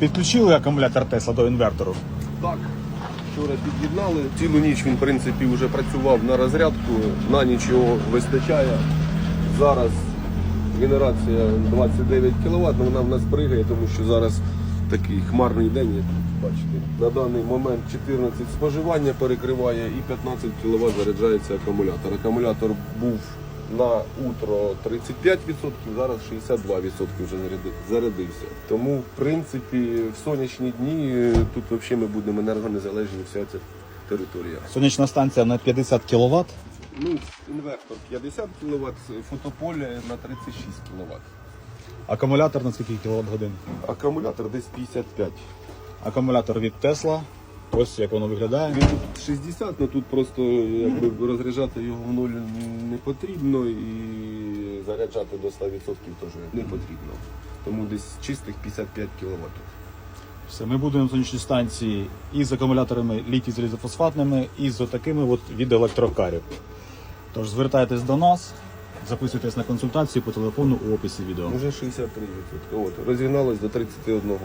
Підключили акумулятор Тесла до інвертору. Так, вчора під'єднали. Цілу ніч він, в принципі, вже працював на розрядку, на ніч його вистачає. Зараз генерація 29 кВт, вона в нас пригає, тому що зараз такий хмарний день, як бачите. На даний момент 14 споживання перекриває і 15 кВт заряджається акумулятор. Акумулятор був на утро 35%, зараз 62% вже зарядився. Тому, в принципі, в сонячні дні е, тут взагалі ми будемо енергонезалежні, вся ця територія. Сонячна станція на 50 кВт. Ну, інвертор 50 кВт, фотополе на 36 кВт. Акумулятор на скільки кВт годин? Акумулятор десь 55. Акумулятор від Тесла. Ось як воно виглядає. Він тут 60, але тут просто якби розряджати його в нуль не потрібно і заряджати до 100% теж не потрібно. Тому десь чистих 55 кВт. Все, ми будемо сонячні станції і з акумуляторами літій залізофосфатними, і з отакими от від електрокарів. Тож звертайтесь до нас, записуйтесь на консультацію по телефону у описі відео. Уже 63%. От, розігналось до 31.